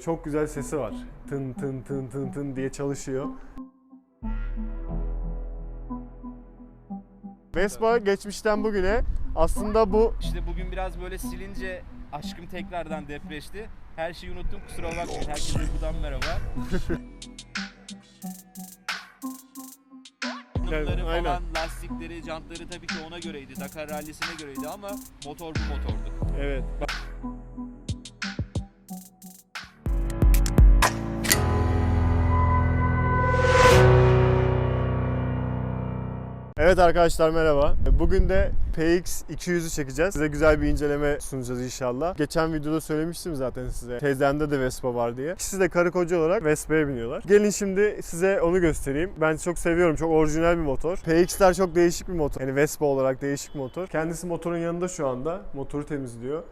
Çok güzel sesi var. Tın tın tın tın tın diye çalışıyor. Vespa geçmişten bugüne aslında bu İşte bugün biraz böyle silince aşkım tekrardan depreşti. Her şeyi unuttum kusura bakmayın. Herkese buradan merhaba. Bunları aynen. falan, lastikleri, jantları tabii ki ona göreydi. Dakar rallisine göreydi ama motor bu motordu. evet. Evet arkadaşlar merhaba. Bugün de PX 200'ü çekeceğiz. Size güzel bir inceleme sunacağız inşallah. Geçen videoda söylemiştim zaten size. Teyzemde de Vespa var diye. İkisi de karı koca olarak Vespa'ya biniyorlar. Gelin şimdi size onu göstereyim. Ben çok seviyorum. Çok orijinal bir motor. PX'ler çok değişik bir motor. Yani Vespa olarak değişik motor. Kendisi motorun yanında şu anda. Motoru temizliyor.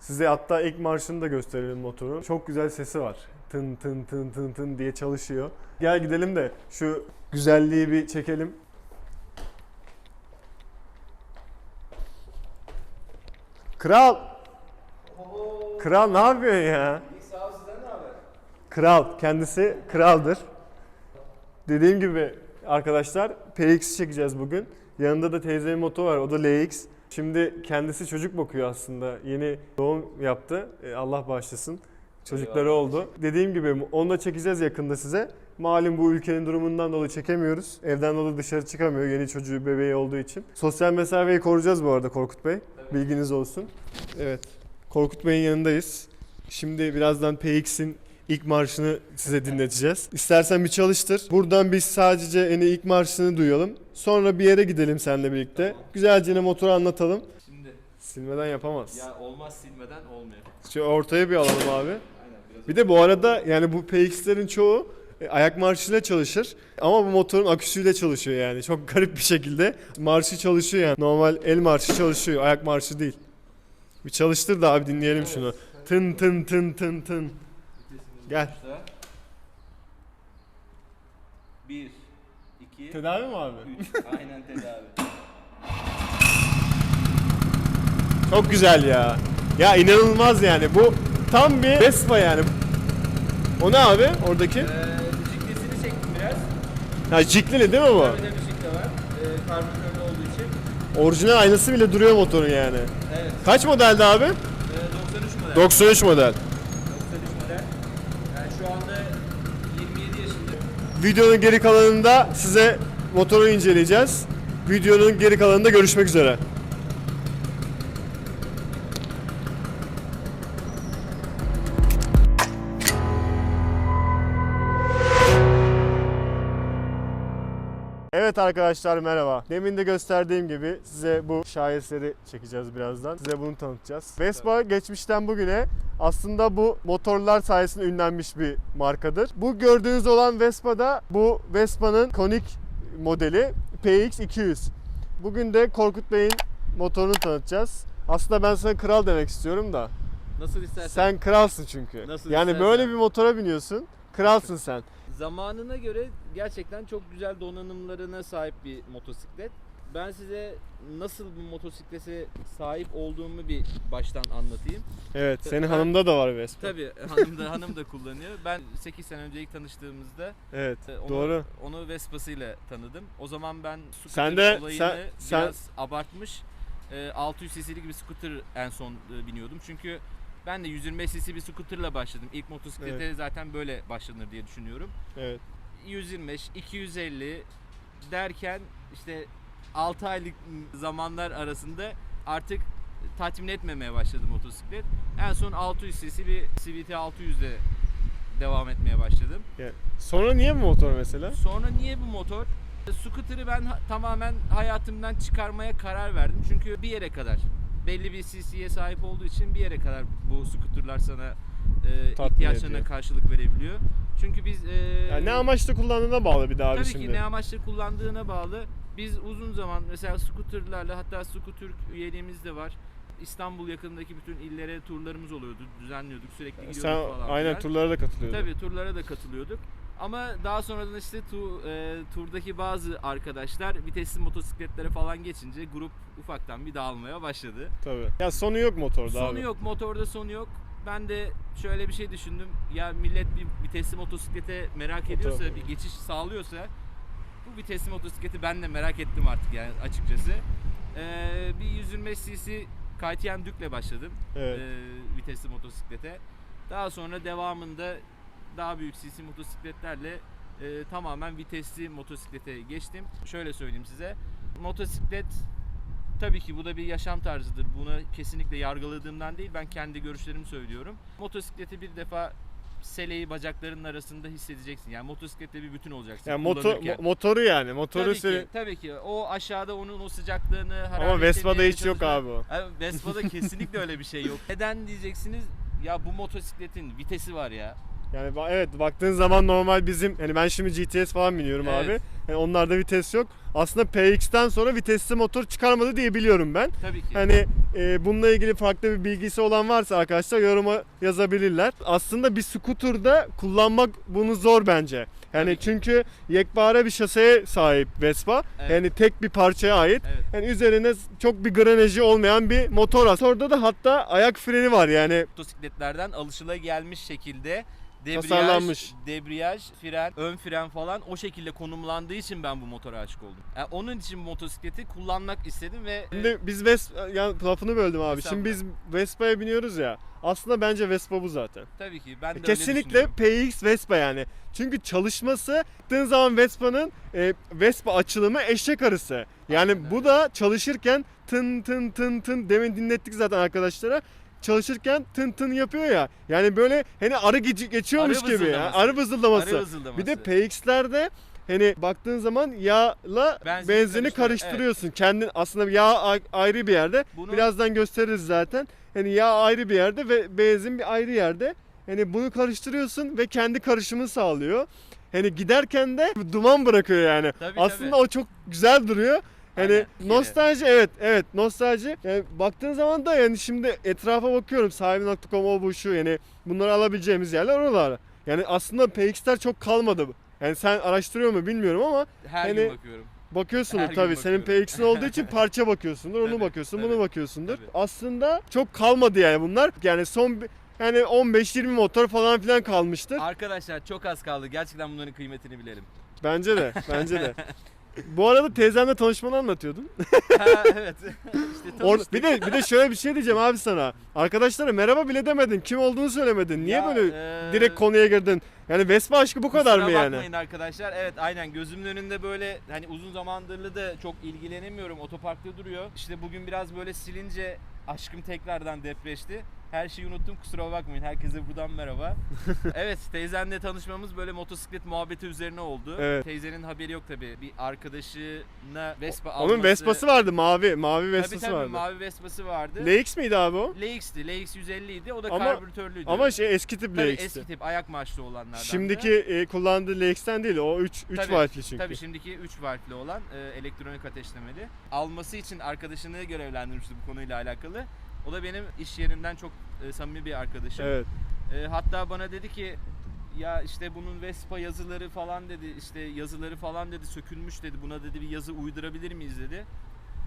Size hatta ilk marşını da gösterelim motorun. Çok güzel sesi var. Tın tın tın tın tın diye çalışıyor. Gel gidelim de şu güzelliği bir çekelim. Kral. Kral ne yapıyorsun ya? Kral. Kendisi kraldır. Dediğim gibi arkadaşlar PX çekeceğiz bugün. Yanında da teyzemin moto var. O da LX. Şimdi kendisi çocuk bakıyor aslında. Yeni doğum yaptı. E, Allah bağışlasın. Çocukları oldu. Dediğim gibi onu da çekeceğiz yakında size. Malum bu ülkenin durumundan dolayı çekemiyoruz. Evden dolayı dışarı çıkamıyor yeni çocuğu bebeği olduğu için. Sosyal mesafeyi koruyacağız bu arada Korkut Bey. Bilginiz olsun. Evet. Korkut Bey'in yanındayız. Şimdi birazdan PX'in ilk marşını size dinleteceğiz. İstersen bir çalıştır. Buradan biz sadece en ilk marşını duyalım. Sonra bir yere gidelim seninle birlikte. Tamam. Güzelce motoru anlatalım. Şimdi Silmeden yapamaz. ya olmaz silmeden olmuyor. Şu ortaya bir alalım abi. Aynen. Bir de bu arada yani bu PX'lerin çoğu ayak marşıyla çalışır. Ama bu motorun aküsüyle çalışıyor yani. Çok garip bir şekilde. Marşı çalışıyor yani. Normal el marşı çalışıyor. Ayak marşı değil. Bir çalıştır da abi dinleyelim Evet. şunu. Tın tın tın tın tın. Gel. Bir, iki, Tedavi mi abi? üç. Aynen tedavi. Çok güzel ya. Ya inanılmaz yani. Bu tam bir Vespa yani. O ne abi oradaki? Ee. Ha jiklili değil mi bu? Tabii de müzik de var. Ee, karbüratörlü olduğu için. Orijinal aynası bile duruyor motorun yani. Evet. Kaç modeldi abi? Ee, 93 model. 93 model. 93 model. Yani şu anda 27 yaşında. Videonun geri kalanında size motoru inceleyeceğiz. Videonun geri kalanında görüşmek üzere. Evet arkadaşlar merhaba. Demin de gösterdiğim gibi size bu şaheseri çekeceğiz birazdan. Size bunu tanıtacağız. Vespa geçmişten bugüne aslında bu motorlar sayesinde ünlenmiş bir markadır. Bu gördüğünüz olan Vespa'da bu Vespa'nın konik modeli PX200. Bugün de Korkut Bey'in motorunu tanıtacağız. Aslında ben sana kral demek istiyorum da. Nasıl istersen. Sen kralsın çünkü. Nasıl yani istersen. böyle bir motora biniyorsun. Kralsın sen. Zamanına göre gerçekten çok güzel donanımlarına sahip bir motosiklet. Ben size nasıl bu motosiklete sahip olduğumu bir baştan anlatayım. Evet, senin Ben- hanımda da var Vespa. Tabii hanım da hanım da kullanıyor. Ben 8 sene önce ilk tanıştığımızda Evet, e, onu, doğru. onu Vespa'sıyla tanıdım. O zaman ben scooter Sen de- olayını sen- sen- biraz abartmış. e, 600 cc'lik bir scooter en son e, biniyordum. Çünkü ben de 125 cc bir scooterla başladım. İlk motosiklete zaten böyle başlanır diye düşünüyorum. Evet. 125, 250 derken işte 6 aylık zamanlar arasında artık tatmin etmemeye başladı motosiklet. En son 600 cc bir CVT 600 ile devam etmeye başladım. Yani sonra niye bu motor mesela? Sonra niye bu motor? Scooter'ı ben tamamen hayatımdan çıkarmaya karar verdim. Çünkü bir yere kadar belli bir CC'ye sahip olduğu için bir yere kadar bu scooter'lar sana e, Tatmin ihtiyaçlarına ediyor. karşılık verebiliyor. Çünkü biz e, Yani ne amaçla kullandığına bağlı bir daha abi Tabii şimdi. ki ne amaçla kullandığına bağlı. Biz uzun zaman mesela scooterlarla hatta scooter üyeliğimiz de var. İstanbul yakınındaki bütün illere turlarımız oluyordu. Düzenliyorduk. Sürekli gidiyorduk Sen falan. aynen filan. turlara da katılıyordun. Tabii turlara da katılıyorduk. Ama daha sonradan işte tu, e, turdaki bazı arkadaşlar vitesli motosikletlere falan geçince grup ufaktan bir dağılmaya başladı. Tabii. Ya sonu yok motorda Sonu abi. yok, motorda sonu yok. Ben de şöyle bir şey düşündüm. Ya millet bir vitesli motosiklete merak ediyorsa, bir geçiş sağlıyorsa bu vitesli motosikleti ben de merak ettim artık yani açıkçası. Ee, bir 125 cc KTM Duke'le başladım Evet. ee, vitesli motosiklete. Daha sonra devamında daha büyük cc motosikletlerle e, tamamen vitesli motosiklete geçtim. Şöyle söyleyeyim size. Motosiklet tabii ki bu da bir yaşam tarzıdır. Buna kesinlikle yargıladığımdan değil ben kendi görüşlerimi söylüyorum. Motosikleti bir defa seleyi bacaklarının arasında hissedeceksin. Yani motosikletle bir bütün olacaksın. Yani kullanırken. mo- motoru yani. Motoru Tabii seni... ki, tabii ki. O aşağıda onun o sıcaklığını, Ama Vespa'da hiç yok abi o. Abi Vespa'da kesinlikle öyle bir şey yok. Neden diyeceksiniz? Ya bu motosikletin vitesi var ya. Yani evet baktığın zaman normal bizim hani ben şimdi GTS falan biniyorum Evet. abi. Yani onlarda vites yok. Aslında PX'ten sonra vitesli motor çıkarmadı diye biliyorum ben. Tabii ki. Hani e, bununla ilgili farklı bir bilgisi olan varsa arkadaşlar yoruma yazabilirler. Aslında bir scooter'da kullanmak bunu zor bence. Yani Tabii çünkü yekpare bir şaseye sahip Vespa. Evet. Yani tek bir parçaya ait. Evet. Yani üzerine çok bir granajı olmayan bir motor aslında. Orada da hatta ayak freni var yani. Motosikletlerden alışılagelmiş şekilde debriyaj, Tasarlanmış. debriyaj, fren, ön fren falan o şekilde konumlandığı için ben bu motora aşık oldum. Yani onun için bu motosikleti kullanmak istedim ve Şimdi biz Vespa, yani lafını böldüm abi. Şimdi biz Vespa'ya biniyoruz ya. Aslında bence Vespa bu zaten. tabii ki ben de öyle Kesinlikle düşünüyorum. PX Vespa yani. Çünkü çalışması baktığın zaman Vespa'nın e, Vespa açılımı eşek arısı. Yani Aynen bu öyle. da çalışırken tın tın tın tın demin dinlettik zaten arkadaşlara. Çalışırken tın tın yapıyor ya. Yani böyle hani arı geç- geçiyormuş Arı gibi. ya. vızıldaması. Arı vızıldaması. Arı vızıldaması. Bir de PX'lerde hani baktığın zaman yağla Benzini benzini karıştır- karıştırıyorsun. Kendin aslında yağ a- ayrı bir yerde. Bunu- Birazdan gösteririz zaten. Hani yağ ayrı bir yerde ve benzin bir ayrı yerde. Hani bunu karıştırıyorsun ve kendi karışımını sağlıyor. Hani giderken de duman bırakıyor yani. Tabii, aslında tabii. o çok güzel duruyor. Hani Aynen. Nostalji evet evet nostalji. Yani baktığın zaman da yani şimdi etrafa bakıyorum sahibi.com o bu şu yani bunları alabileceğimiz yerler oralar. Yani aslında PX'ler çok kalmadı. Yani sen araştırıyor mu bilmiyorum ama Her hani- gün bakıyorum. bakıyorsundur Her tabii. Senin. PX'in olduğu için parça bakıyorsundur, onu Tabii, bakıyorsun, tabii, bunu bakıyorsundur. tabii. Aslında çok kalmadı yani bunlar. Yani son yani 15-20 motor falan filan kalmıştır. Arkadaşlar çok az kaldı. Gerçekten bunların kıymetini bilelim. Bence de, bence de. Bu arada teyzemle tanışmanı anlatıyordun. ha, evet. işte Or- tanıştık. bir de bir de şöyle bir şey diyeceğim abi sana. Arkadaşlara merhaba bile demedin. Kim olduğunu söylemedin. Niye Ya, böyle eee, direkt konuya girdin? Yani Vespa aşkı bu kadar Kusura mı yani? bakmayın arkadaşlar. Evet aynen gözümün önünde böyle hani uzun zamandırlı da çok ilgilenemiyorum. Otoparkta duruyor. İşte bugün biraz böyle silince aşkım tekrardan depreşti. Her şeyi unuttum kusura bakmayın. Herkese buradan merhaba. evet teyzenle tanışmamız böyle motosiklet muhabbeti üzerine oldu. Evet. Teyzenin haberi yok tabi. Bir arkadaşına Vespa alması. Onun Vespa'sı vardı mavi. Mavi Tabii Vespa'sı tabii vardı. mavi Vespa'sı vardı. LX miydi abi o? LX'ti. LX 150 idi. O da Ama- karbüratörlüydü. Ama şey eski tip Tabii LX'ti. eski tip ayak maaşlı olanlardan. Şimdiki e, kullandığı LX'ten değil o 3 3 Tabii, valfli çünkü. Tabii şimdiki 3 valfli olan e, elektronik ateşlemeli. Alması için arkadaşını görevlendirmişti bu konuyla alakalı. O da benim iş yerinden çok e, samimi bir arkadaşım. Evet. E, hatta bana dedi ki ya işte bunun Vespa yazıları falan dedi işte yazıları falan dedi sökülmüş dedi buna dedi bir yazı uydurabilir miyiz dedi.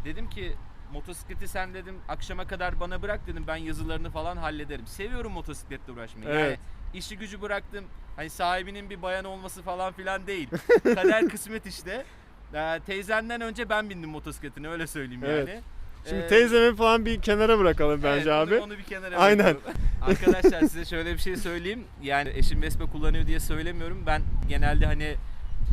Dedim ki motosikleti sen dedim akşama kadar bana bırak dedim ben yazılarını falan hallederim. Seviyorum motosikletle uğraşmayı. Yani Evet. işi gücü bıraktım. Hani sahibinin bir bayan olması falan filan değil. Kader kısmet işte. Ee, teyzenden önce ben bindim motosikletine öyle söyleyeyim Evet. yani. Şimdi Ee, teyzemi falan bir kenara bırakalım bence evet, abi. Onu, onu bir kenara Aynen. bırakalım. Arkadaşlar size şöyle bir şey söyleyeyim. Yani eşim Vespa kullanıyor diye söylemiyorum. Ben genelde hani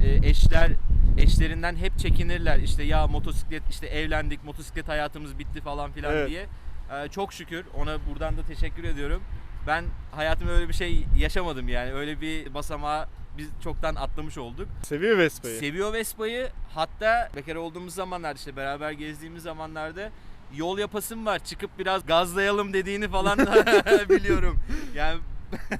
e, eşler eşlerinden hep çekinirler. İşte ya motosiklet işte evlendik, motosiklet hayatımız bitti falan filan Evet. diye. Ee, çok şükür ona buradan da teşekkür ediyorum. Ben hayatımda öyle bir şey yaşamadım yani. Öyle bir basamağı biz çoktan atlamış olduk. Seviyor Vespa'yı. Seviyor Vespa'yı. Hatta bekar olduğumuz zamanlar işte beraber gezdiğimiz zamanlarda yol yapasım var. Çıkıp biraz gazlayalım dediğini falan biliyorum. Yani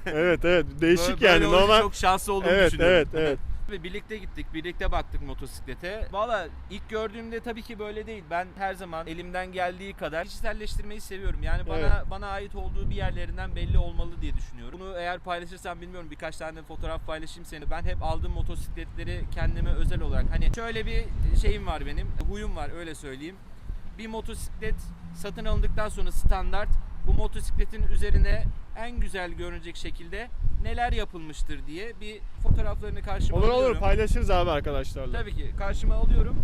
evet evet değişik böyle yani olunca normal. çok şanslı olduğumu Evet düşünüyorum. evet evet. Ve birlikte gittik, birlikte baktık motosiklete. Valla ilk gördüğümde tabii ki böyle değil. Ben her zaman elimden geldiği kadar kişiselleştirmeyi seviyorum. Yani bana Evet. bana ait olduğu bir yerlerinden belli olmalı diye düşünüyorum. Bunu eğer paylaşırsam bilmiyorum birkaç tane fotoğraf paylaşayım seni. Ben hep aldığım motosikletleri kendime özel olarak hani şöyle bir şeyim var benim, huyum var öyle söyleyeyim. Bir motosiklet satın alındıktan sonra standart bu motosikletin üzerine en güzel görünecek şekilde neler yapılmıştır diye bir fotoğraflarını karşıma Olur alıyorum. olur paylaşırız abi arkadaşlarla. Tabii ki karşıma alıyorum.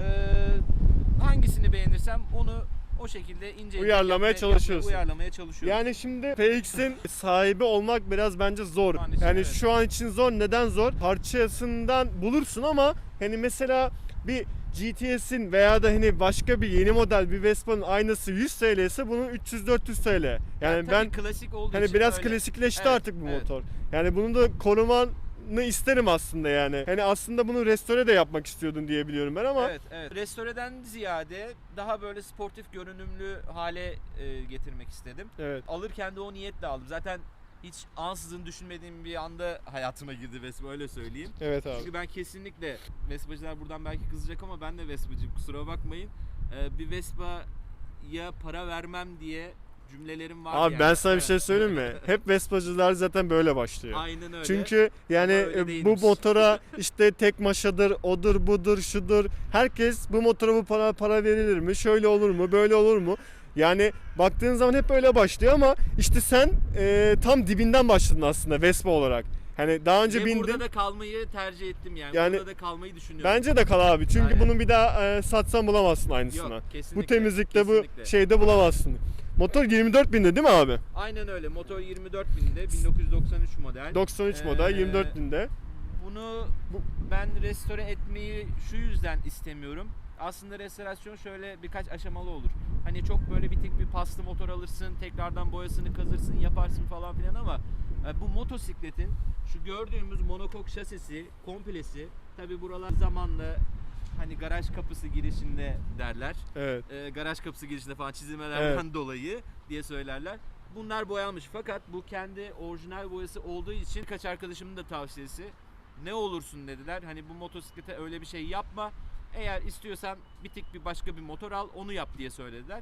Ee, hangisini beğenirsem onu o şekilde ince Uyarlamaya çalışıyorsun. Uyarlamaya çalışıyorum. Yani şimdi PX'in sahibi olmak biraz bence zor. Şu yani evet. şu an için zor. Neden zor? Parçasından bulursun ama hani mesela bir GTS'in veya da hani başka bir yeni model bir Vespa'nın aynısı 100 TL ise bunun 300-400 TL. Yani Tabii ben klasik olduğu hani için biraz öyle. klasikleşti Evet, artık bu evet. motor. Yani bunu da korumanı isterim aslında yani. Hani aslında bunu restore de yapmak istiyordun diye biliyorum ben ama Evet, evet. Restoreden ziyade daha böyle sportif görünümlü hale e, getirmek istedim. evet. Alırken de o niyetle aldım. Zaten hiç ansızın düşünmediğim bir anda hayatıma girdi Vespa öyle söyleyeyim. Evet abi. Çünkü ben kesinlikle Vespacılar buradan belki kızacak ama ben de Vespacıyım kusura bakmayın. Ee, bir Vespa'ya para vermem diye cümlelerim var Abi yani. ben sana bir şey söyleyeyim mi? Hep Vespacılar zaten böyle başlıyor. Aynen öyle. Çünkü yani bu motora işte tek maşadır, odur budur, şudur. Herkes bu motora bu para para verilir mi? Şöyle olur mu? Böyle olur mu? Yani baktığın zaman hep öyle başlıyor ama işte sen e, tam dibinden başladın aslında Vespa olarak. Hani daha önce Ve bindin. burada da kalmayı tercih ettim yani. Yani burada da kalmayı düşünüyorum. Bence de kal abi. Çünkü Aynen. bunun bir daha e, satsan bulamazsın aynısını. Yok, kesinlikle. bu temizlikte kesinlikle. bu şeyde bulamazsın. Motor 24 binde değil mi abi? Aynen öyle. Motor 24 binde 1993 model. 93 model Ee, 24 binde. Bunu Bu- ben restore etmeyi şu yüzden istemiyorum. Aslında restorasyon şöyle birkaç aşamalı olur. Hani çok böyle bir tek bir paslı motor alırsın, tekrardan boyasını kazırsın, yaparsın falan filan ama e, bu motosikletin şu gördüğümüz monokok şasisi, komplesi tabi buralar zamanla hani garaj kapısı girişinde derler. Evet. E, garaj kapısı girişinde falan çizilmelerden dolayı diye söylerler. Bunlar boyanmış fakat bu kendi orijinal boyası olduğu için birkaç arkadaşımın da tavsiyesi ne olursun dediler. Hani bu motosiklete öyle bir şey yapma. Eğer istiyorsan bir tık bir başka bir motor al onu yap diye söylediler.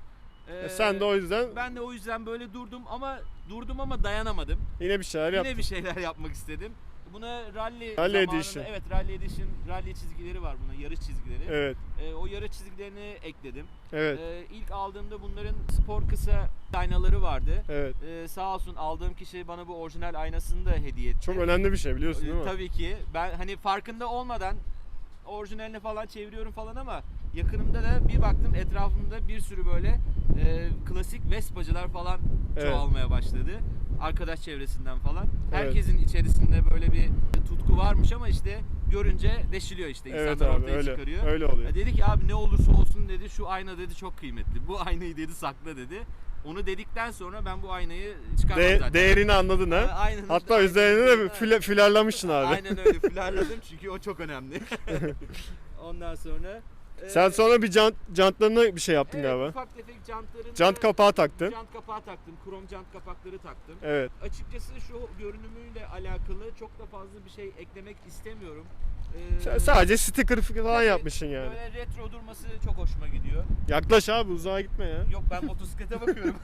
Ee, E, Sen de o yüzden ben de o yüzden böyle durdum ama durdum ama dayanamadım. yine bir şeyler Yine yaptın. bir şeyler yapmak istedim. Buna rally, Rally zamanında- Edition. evet rally edition, rally çizgileri var buna, yarış çizgileri. Evet. Ee, o yarış çizgilerini ekledim. Evet. Ee, ilk aldığımda bunların spor kısa aynaları vardı. Evet. Ee, sağ olsun aldığım kişi bana bu orijinal aynasını da hediye etti. Çok önemli bir şey biliyorsun Ee, değil mi? Tabii ki. Ben hani farkında olmadan orijinalini falan çeviriyorum falan ama yakınımda da bir baktım etrafımda bir sürü böyle e, klasik Vespacılar falan Evet. çoğalmaya başladı. Arkadaş çevresinden falan. Evet. Herkesin içerisinde böyle bir tutku varmış ama işte görünce deşiliyor işte. Evet İnsanlar abi ortaya öyle. çıkarıyor. Öyle oluyor. Ya dedi ki abi ne olursa olsun dedi şu ayna dedi çok kıymetli. Bu aynayı dedi sakla dedi. Onu dedikten sonra ben bu aynayı çıkarmam De- zaten. değerini anladın ha? Aynen işte, Hatta üzerine öyle. de füle, fülerlamışsın abi. Aynen öyle flarladım çünkü o çok önemli. Ondan sonra Sen sonra bir jant, jantlarına bir şey yaptın evet, galiba. ufak tefek jantlarını Jant kapağı taktın. Jant kapağı taktım. Krom jant kapakları taktım. Evet. Açıkçası şu görünümüyle alakalı çok da fazla bir şey eklemek istemiyorum. Ee, Sadece sticker falan tabii yapmışsın yani. Böyle retro durması çok hoşuma gidiyor. Yaklaş abi uzağa gitme ya. Yok ben motosiklete bakıyorum.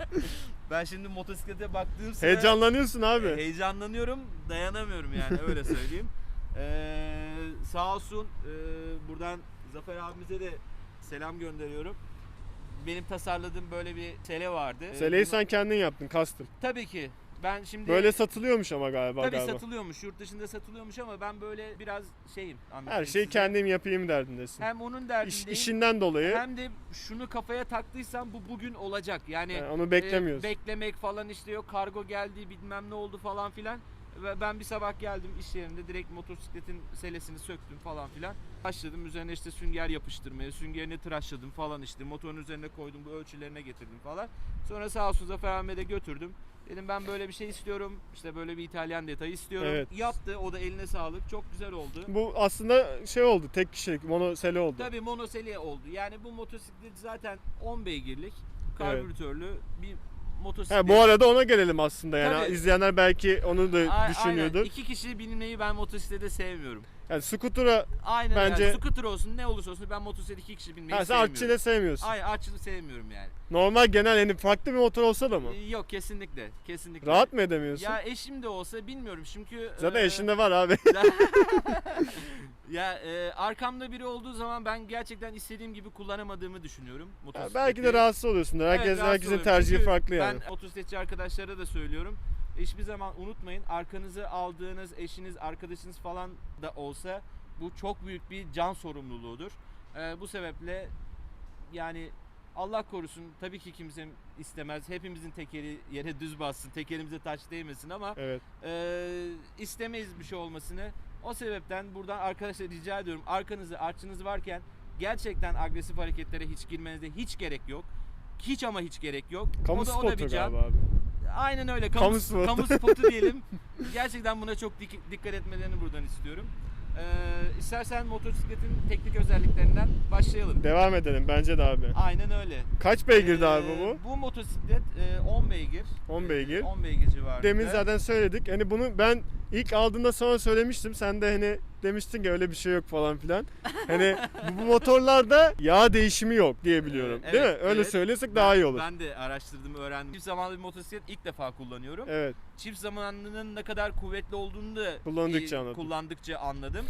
ben şimdi motosiklete baktığım sıra Heyecanlanıyorsun abi. e, heyecanlanıyorum. Dayanamıyorum yani öyle söyleyeyim. Ee, sağ olsun e, buradan Zafer abimize de selam gönderiyorum. Benim tasarladığım böyle bir sele vardı. Ee, Seleyi bunu- sen kendin yaptın custom. Tabii ki. Ben şimdi Böyle satılıyormuş ama galiba tabii galiba. satılıyormuş. Yurt dışında satılıyormuş ama ben böyle biraz şeyim. Her şeyi size. kendim yapayım derdindesin. Hem onun İş, derdindeyim. işinden dolayı hem de şunu kafaya taktıysam bu bugün olacak. Yani yani onu e, beklemiyorsun. beklemek falan işte yok kargo geldi bilmem ne oldu falan filan. Ve ben bir sabah geldim iş yerinde direkt motosikletin selesini söktüm falan filan. Başladım üzerine işte sünger yapıştırmaya, süngerini tıraşladım falan işte motorun üzerine koydum bu ölçülerine getirdim falan. Sonra sağ olsun Zafer Ahmet'e götürdüm. Dedim ben böyle bir şey istiyorum. işte böyle bir İtalyan detayı istiyorum. Evet. Yaptı. O da eline sağlık. Çok güzel oldu. Bu aslında şey oldu. Tek kişilik monosele oldu. Tabii monoseli oldu. Yani bu motosiklet zaten 10 beygirlik karbüratörlü bir motosiklet. Ha, bu arada ona gelelim aslında yani Tabii. izleyenler belki onu da düşünüyordur. Aynen. İki kişi binmeyi ben motosiklete sevmiyorum. Yani scooter'a Aynen Bence- yani. Scooter olsun ne olursa olsun ben motosiklet iki kişi binmeyi ha, sen sevmiyorum. artçıyla sevmiyorsun. Ay artçılığı sevmiyorum yani. Normal genel hani farklı bir motor olsa da mı? Ee, Yok kesinlikle. Kesinlikle. Rahat mı edemiyorsun? Ya eşim de olsa bilmiyorum çünkü Zaten e, eşinde var abi. ya e, arkamda biri olduğu zaman ben gerçekten istediğim gibi kullanamadığımı düşünüyorum motosikleti. belki de rahatsız oluyorsundur. Herkes rahatsız herkesin oluyorum. tercihi Çünkü farklı yani. Ben motosikletçi arkadaşlara da söylüyorum. Hiçbir zaman unutmayın arkanızı aldığınız eşiniz, arkadaşınız falan da olsa bu çok büyük bir can sorumluluğudur. Ee, bu sebeple yani Allah korusun tabii ki kimse istemez. Hepimizin tekeri yere düz bassın, tekerimize taş değmesin ama Evet. e, istemeyiz bir şey olmasını. O sebepten buradan arkadaşlar rica ediyorum arkanızı artçınız varken gerçekten agresif hareketlere hiç girmenize hiç gerek yok. Hiç ama hiç gerek yok. Kamu o da, o da spotu bir can. galiba abi. Aynen öyle. Kamu Kamu, spotu. kamu spotu diyelim. Gerçekten buna çok dik- dikkat etmelerini buradan istiyorum. Ee, istersen motosikletin teknik özelliklerinden başlayalım. Devam edelim bence de abi. Aynen öyle. Kaç beygirdi abi Ee, bu? Bu motosiklet e, 10 beygir. 10 beygir. 10 beygir civarında. Demin zaten söyledik. Hani bunu ben ilk aldığında sana söylemiştim. Sen de hani demiştin ki öyle bir şey yok falan filan. Hani bu, bu motorlarda yağ değişimi yok diye biliyorum. Evet, Değil mi? Öyle evet. söylesek daha iyi olur. Ben de araştırdım, öğrendim. Çift zamanlı bir motosiklet ilk defa kullanıyorum. Evet. Çift zamanlının ne kadar kuvvetli olduğunu da Kullandıkça e, anladın. kullandıkça anladım.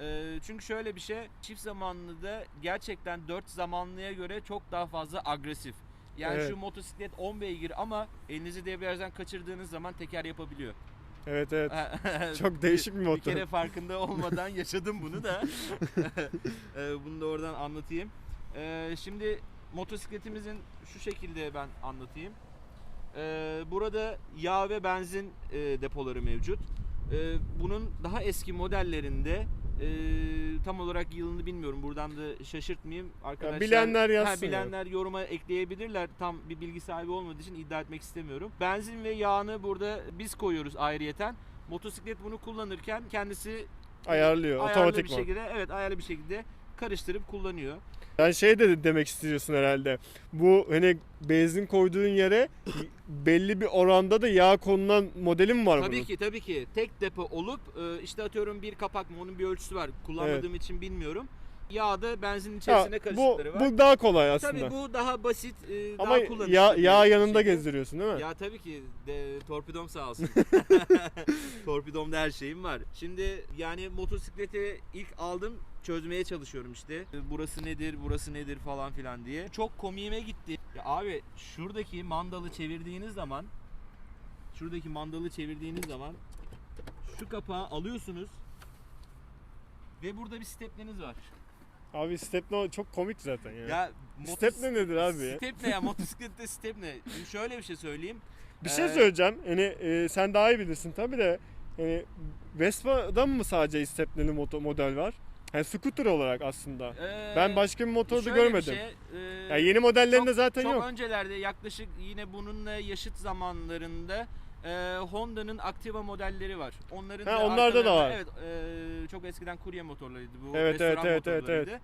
E, çünkü şöyle bir şey, çift zamanlı da gerçekten 4 zamanlıya göre çok daha fazla agresif. Yani Evet. şu motosiklet 10 beygir ama elinizi debriyajdan kaçırdığınız zaman teker yapabiliyor. Evet evet. Çok değişik bir Bir motor. kere farkında olmadan yaşadım bunu da. E, bunu da oradan anlatayım. E, şimdi motosikletimizin şu şekilde ben anlatayım. E, burada yağ ve benzin e, depoları mevcut. Bunun daha eski modellerinde e, tam olarak yılını bilmiyorum. Buradan da şaşırtmayayım. Arkadaşlar bilenler yazsın Ha, bilenler yoruma ekleyebilirler. Tam bir bilgi sahibi olmadığı için iddia etmek istemiyorum. Benzin ve yağını burada biz koyuyoruz ayrıyeten. Motosiklet bunu kullanırken kendisi Ayarlıyor ayarlı bir otomatikman. şekilde evet ayarlı bir şekilde karıştırıp kullanıyor. Ben şey de demek istiyorsun herhalde. Bu hani benzin koyduğun yere belli bir oranda da yağ konulan modeli mi var Tabii bunun? ki tabii ki tek depo olup e, işte atıyorum bir kapak mı onun bir ölçüsü var. Kullanmadığım için bilmiyorum. Yağ da benzinin Ha, içerisine bu, karışıkları var. bu daha kolay aslında. Tabii bu daha basit, e, Ama daha kullanışlı. yağ, bir yağ şey. yanında gezdiriyorsun değil mi? Ya tabii ki de, torpidom sağ olsun. Torpidomda her şeyim var. Şimdi yani motosikleti ilk aldım çözmeye çalışıyorum işte. Burası nedir, burası nedir falan filan diye. Çok komiğime gitti. Ya abi şuradaki mandalı çevirdiğiniz zaman şuradaki mandalı çevirdiğiniz zaman şu kapağı alıyorsunuz ve burada bir stepleniz var. Abi stepne çok komik zaten ya. Ya Stepne nedir abi ya? Step ne ya? Motosiklette step ne? Şimdi şöyle bir şey söyleyeyim. Bir şey Ee, söyleyeceğim. Hani e, sen daha iyi bilirsin tabii de hani Vespa'da mı sadece stepneli moto model var? Yani scooter olarak aslında. Ee, ben başka bir motorda şöyle bir görmedim. şey, e, Yani yeni modellerinde çok, zaten çok yok. öncelerde yaklaşık yine bununla yaşıt zamanlarında e, Honda'nın Activa modelleri var. Onların Ha, da onlarda da arkalarında- var. Evet, e, çok eskiden kurye motorlarıydı bu. Evet, restoran evet, evet, evet, motorlarıydı.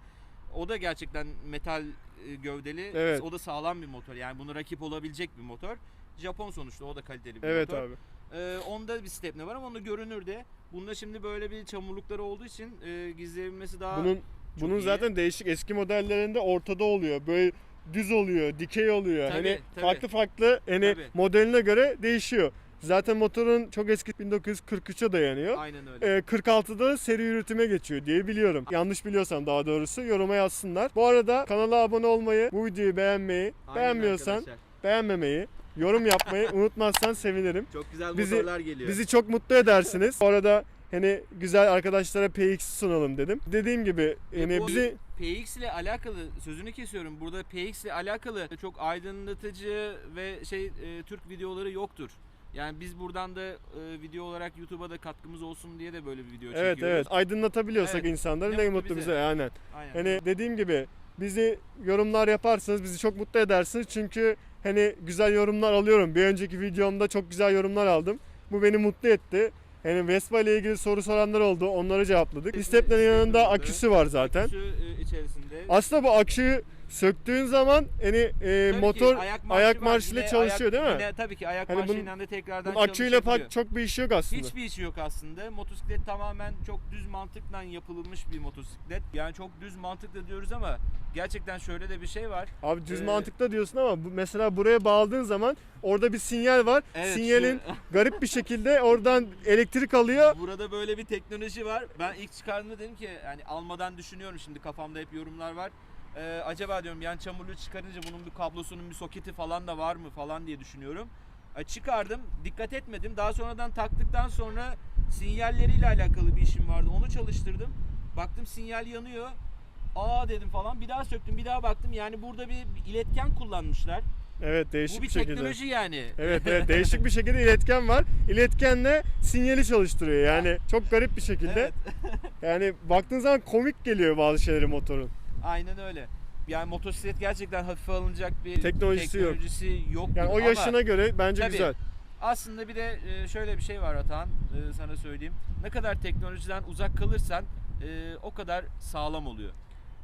O da gerçekten metal e, gövdeli. Evet. O da sağlam bir motor. Yani bunu rakip olabilecek bir motor. Japon sonuçta o da kaliteli bir Evet motor. abi. Ee, onda bir stepne var ama onda görünürde. Bunda şimdi böyle bir çamurlukları olduğu için e, gizleyebilmesi daha Bunun çok bunun iyi. zaten değişik eski modellerinde ortada oluyor. Böyle düz oluyor, dikey oluyor. Tabii, hani tabii. farklı farklı hani Tabii. modeline göre değişiyor. Zaten motorun çok eski 1943'e dayanıyor. aynen öyle. Ee, 46'da seri üretime geçiyor diye biliyorum. Yanlış biliyorsam daha doğrusu yoruma yazsınlar. Bu arada kanala abone olmayı, bu videoyu beğenmeyi, Aynen beğenmiyorsan arkadaşlar. beğenmemeyi, yorum yapmayı unutmazsan sevinirim. çok güzel bizi- motorlar geliyor. Bizi çok mutlu edersiniz. Bu arada hani güzel arkadaşlara PX sunalım dedim. Dediğim gibi yani bu bizi PX ile alakalı sözünü kesiyorum. Burada PX ile alakalı çok aydınlatıcı ve şey e, Türk videoları yoktur. Yani biz buradan da e, video olarak YouTube'a da katkımız olsun diye de böyle bir video evet çekiyoruz. evet aydınlatabiliyorsak Evet. insanları Ne ne mutlu mutlu bize. bize. Aynen. Aynen. Hani dediğim gibi bizi yorumlar yaparsanız bizi çok mutlu edersiniz. Çünkü hani güzel yorumlar alıyorum. Bir önceki videomda çok güzel yorumlar aldım. Bu beni mutlu etti. Hani Vespa ile ilgili soru soranlar oldu. Onları cevapladık. Stepne- Stepne'nin yanında aküsü var zaten. Aküsü, e, içerisinde. Aslında bu aküyü söktüğün zaman hani e, Tabii ki motor ayak, var. marşıyla Yine çalışıyor ayak- değil mi? Yine tabii ki ayak Hani bunun- marşıyla da tekrardan Bunun aküyle çalışabiliyor. pek çok bir işi yok aslında. Hiçbir işi yok aslında. Motosiklet tamamen çok düz mantıkla yapılmış bir motosiklet. Yani çok düz mantıkla diyoruz ama gerçekten şöyle de bir şey var. Abi düz Ee, mantıkla diyorsun ama bu, mesela buraya bağladığın zaman orada bir sinyal var. Evet, Sinyalin garip bir şekilde oradan elektrik alıyor. Burada böyle bir teknoloji var. Ben ilk çıkardığımda dedim ki yani almadan düşünüyorum şimdi kafamda hep yorumlar var. Ee, acaba diyorum yan çamurluğu çıkarınca bunun bir kablosunun bir soketi falan da var mı falan diye düşünüyorum. Ee, çıkardım. Dikkat etmedim. Daha sonradan taktıktan sonra sinyalleriyle alakalı bir işim vardı. Onu çalıştırdım. Baktım sinyal yanıyor. Aa dedim falan. Bir daha söktüm. Bir daha baktım. Yani burada bir bir iletken kullanmışlar. Evet değişik Bu bir bir şekilde. teknoloji yani. Evet evet değişik bir şekilde iletken var. İletkenle sinyali çalıştırıyor. Yani çok garip bir şekilde. Evet. Yani baktığın zaman komik geliyor bazı şeyleri motorun. Aynen öyle. Yani motosiklet gerçekten hafife alınacak bir Teknolojisi teknolojisi yok. Yani o Ama yaşına göre bence Tabii. güzel. aslında bir de e, şöyle bir şey var Atahan e, sana söyleyeyim. Ne kadar teknolojiden uzak kalırsan e, o kadar sağlam oluyor.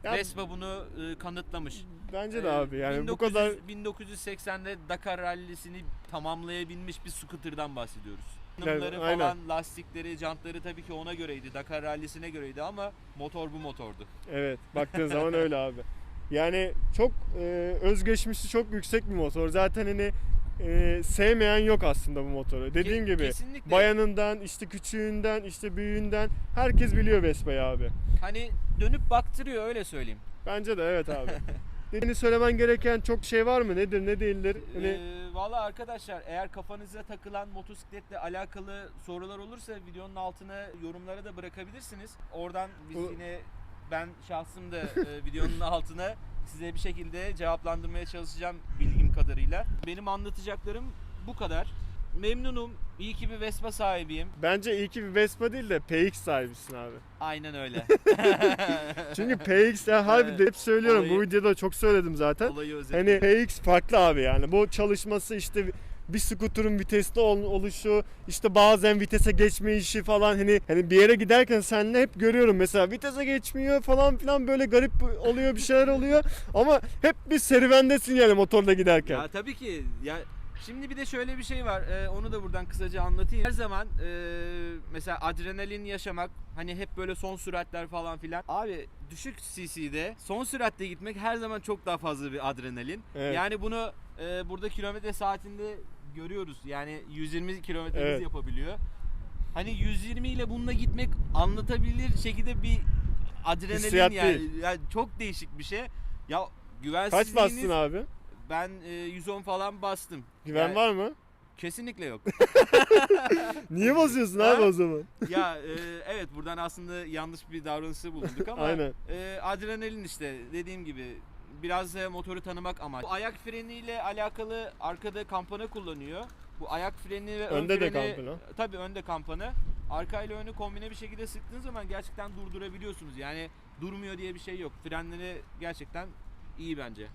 Ya Vespa bunu e, kanıtlamış. bence de E, abi yani 1900 bu kadar 1980'de Dakar rallisini tamamlayabilmiş bir scooter'dan bahsediyoruz. Yani, Yanımları aynen. falan, lastikleri, jantları tabii ki ona göreydi. Dakar rallisine göreydi ama motor bu motordu. evet baktığın zaman öyle abi. Yani çok e, özgeçmişi çok yüksek bir motor. Zaten hani e, sevmeyen yok aslında bu motoru. Dediğim Ke- gibi Kesinlikle. bayanından işte küçüğünden işte büyüğünden herkes biliyor Vespa'yı abi. Hani dönüp baktırıyor öyle söyleyeyim. Bence de evet abi. Dediğini söylemen gereken çok şey var mı? Nedir ne değildir? Hani Ee, Valla arkadaşlar eğer kafanıza takılan motosikletle alakalı sorular olursa videonun altına yorumlara da bırakabilirsiniz. Oradan biz O- yine ben şahsım da e, videonun altına size bir şekilde cevaplandırmaya çalışacağım bilgim kadarıyla. Benim anlatacaklarım bu kadar. Memnunum. İyi ki bir Vespa sahibiyim. bence iyi ki bir Vespa değil de PX sahibisin abi. Aynen öyle. Çünkü PX ya harbi de hep söylüyorum bu Olayı- videoda çok söyledim zaten. Olayı özetle. Hani PX farklı abi yani. Bu çalışması işte bir skuterın vitesli ol- oluşu, işte bazen vitese geçme işi falan hani hani bir yere giderken seninle hep görüyorum mesela vitese geçmiyor falan filan böyle garip oluyor bir şeyler oluyor ama hep bir serüvendesin yani motorla giderken. Ya tabii ki. Ya şimdi bir de şöyle bir şey var. Ee, onu da buradan kısaca anlatayım. Her zaman e, mesela adrenalin yaşamak hani hep böyle son süratler falan filan. Abi düşük CC'de son süratle gitmek her zaman çok daha fazla bir adrenalin. Evet. Yani bunu e, burada kilometre saatinde görüyoruz. Yani 120 kilometre Evet. yapabiliyor. Hani 120 ile bununla gitmek anlatabilir şekilde bir adrenalin Hissiyat yani. değil. yani çok değişik bir şey. Ya Kaç güvensizliğiniz bastın abi? Ben e, 110 falan bastım. Güven Yani var mı? Kesinlikle yok. Niye basıyorsun Ha? abi o zaman? ya e, evet buradan aslında yanlış bir davranışta bulunduk ama Aynen. e, adrenalin işte dediğim gibi biraz da motoru tanımak ama ayak freniyle alakalı arkada kampana kullanıyor. Bu ayak freni ve ön Önde de freni kampana. tabii önde kampana. Arka ile önü kombine bir şekilde sıktığın zaman gerçekten durdurabiliyorsunuz. Yani durmuyor diye bir şey yok. Frenleri gerçekten iyi bence.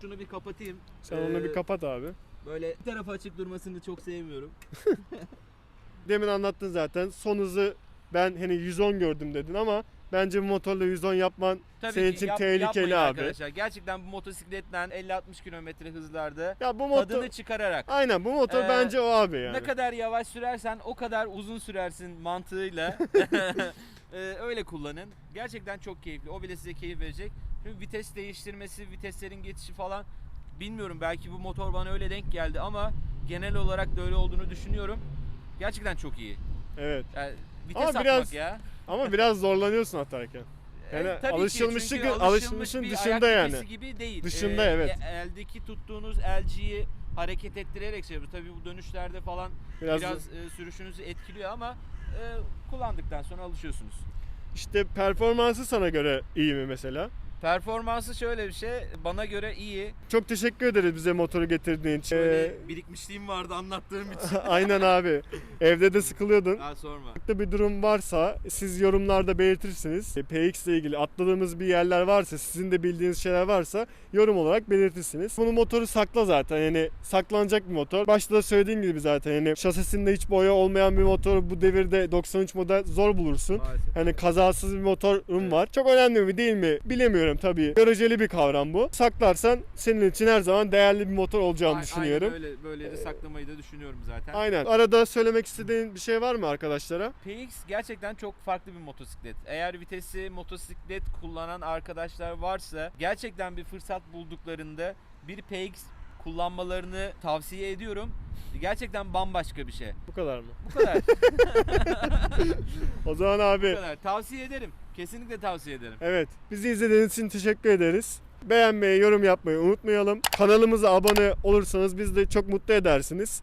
Şunu bir kapatayım. Sen onu Ee, bir kapat abi. Böyle bir tarafı açık durmasını çok sevmiyorum. Demin anlattın zaten. Son hızı ben hani 110 gördüm dedin ama bence bu motorla 110 yapman Tabii senin ki için yap- tehlikeli abi. arkadaşlar. Gerçekten bu motosikletten 50-60 kilometre hızlarda Ya bu motor tadını çıkararak Aynen bu motor Ee, bence o abi yani. ne kadar yavaş sürersen o kadar uzun sürersin mantığıyla Ee, öyle kullanın. Gerçekten çok keyifli. O bile size keyif verecek. Çünkü vites değiştirmesi, viteslerin geçişi falan bilmiyorum belki bu motor bana öyle denk geldi ama genel olarak da öyle olduğunu düşünüyorum. Gerçekten çok iyi. Evet. Yani vites Ama atmak biraz ya. Ama biraz zorlanıyorsun atarken. Yani E, tabii ki, alışılmışlık- çünkü alışılmışın dışında yani. gibi değil. Dışında, Ee, evet. e- Eldeki tuttuğunuz LG'yi hareket ettirerek şey yapıyor. Tabii bu dönüşlerde falan Biraz, biraz, e, sürüşünüzü etkiliyor ama e, kullandıktan sonra alışıyorsunuz. işte performansı sana göre iyi mi mesela? Performansı şöyle bir şey. Bana göre iyi. Çok teşekkür ederiz bize motoru getirdiğin için. Böyle Ee, birikmişliğim vardı anlattığım için. Aynen abi. Evde de sıkılıyordun. Daha sorma. Farklı bir durum varsa siz yorumlarda belirtirsiniz. E, PX ile ilgili atladığımız bir yerler varsa, sizin de bildiğiniz şeyler varsa yorum olarak belirtirsiniz. Bunu motoru sakla zaten. Yani saklanacak bir motor. Başta da söylediğim gibi zaten yani şasisinde hiç boya olmayan bir motor bu devirde 93 model zor bulursun. Maalesef. Hani kazasız bir motorum Evet. var. Çok önemli mi değil mi bilemiyorum düşünüyorum tabii. Göreceli bir kavram bu. Saklarsan senin için her zaman değerli bir motor olacağını A- düşünüyorum. Aynen öyle, böyle de saklamayı da düşünüyorum zaten. Aynen. Arada söylemek istediğin bir şey var mı arkadaşlara? PX gerçekten çok farklı bir motosiklet. Eğer vitesi motosiklet kullanan arkadaşlar varsa gerçekten bir fırsat bulduklarında bir PX kullanmalarını tavsiye ediyorum. Gerçekten bambaşka bir şey. Bu kadar mı? Bu kadar. O zaman bu abi kadar. Tavsiye ederim. Kesinlikle tavsiye ederim. evet bizi izlediğiniz için teşekkür ederiz. Beğenmeyi, yorum yapmayı unutmayalım. Kanalımıza abone olursanız biz de çok mutlu edersiniz.